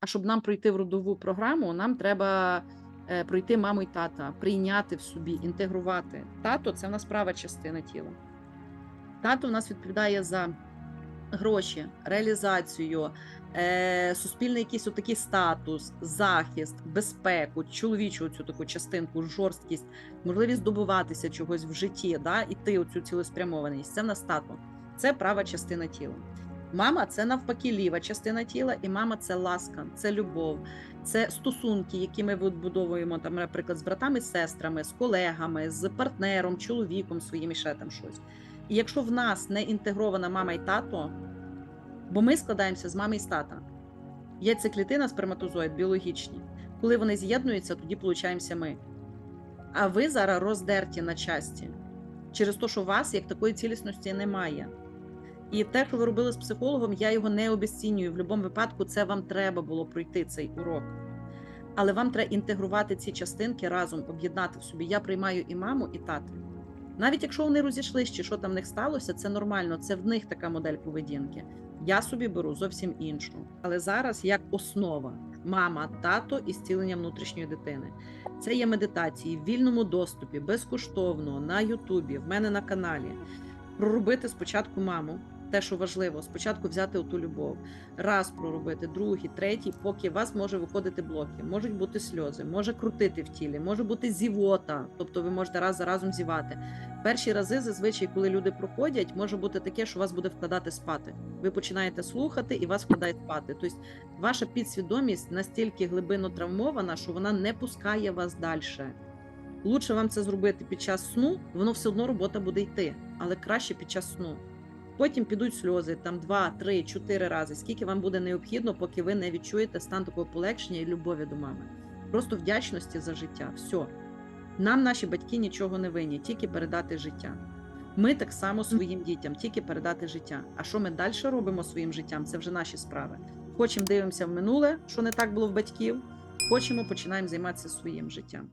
А щоб нам пройти в родову програму, нам треба е, пройти маму і тата, прийняти в собі, інтегрувати. Тато це в нас права частина тіла. Тато в нас відповідає за гроші, реалізацію, е, суспільний якийсь отакий статус, захист, безпеку, чоловічу цю таку частинку, жорсткість, можливість здобуватися чогось в житті, да, іти оцю цілеспрямованість. Це в нас тато. Це права частина тіла. Мама це навпаки ліва частина тіла, і мама це ласка, це любов, це стосунки, які ми відбудовуємо там, наприклад, з братами, сестрами, з колегами, з партнером, чоловіком своїм і ще там щось. І якщо в нас не інтегрована мама і тато, бо ми складаємося з мами і з тата. Яйцеклітина, сперматозоїд біологічні. Коли вони з'єднуються, тоді получаємося ми. А ви зараз роздерті на часті через те, що вас як такої цілісності немає. І те, що ви робили з психологом, я його не обесцінюю. В будь-якому випадку це вам треба було пройти цей урок. Але вам треба інтегрувати ці частинки разом, об'єднати в собі. Я приймаю і маму, і тата. Навіть якщо вони розійшлися, чи що там в них сталося, це нормально, це в них така модель поведінки. Я собі беру зовсім іншу. Але зараз як основа мама, тато і зцілення внутрішньої дитини. Це є медитації в вільному доступі, безкоштовно на Ютубі, в мене на каналі. Проробити спочатку маму, те, що важливо, спочатку взяти оту любов, раз проробити, другий, третій, поки вас може виходити блоки, можуть бути сльози, може крутити в тілі, може бути зівота, тобто ви можете раз за разом зівати. Перші рази, зазвичай, коли люди проходять, може бути таке, що вас буде вкладати спати. Ви починаєте слухати і вас вкладає спати. Тобто ваша підсвідомість настільки глибинно травмована, що вона не пускає вас далі. Лучше вам це зробити під час сну, воно все одно робота буде йти, але краще під час сну. Потім підуть сльози там два, три, чотири рази, скільки вам буде необхідно, поки ви не відчуєте стан такого полегшення і любові до мами. Просто вдячності за життя. Все. Нам наші батьки нічого не винні, тільки передати життя. Ми так само своїм дітям, тільки передати життя. А що ми далі робимо своїм життям, це вже наші справи. Хочемо дивимося в минуле, що не так було в батьків. Хочемо, починаємо займатися своїм життям.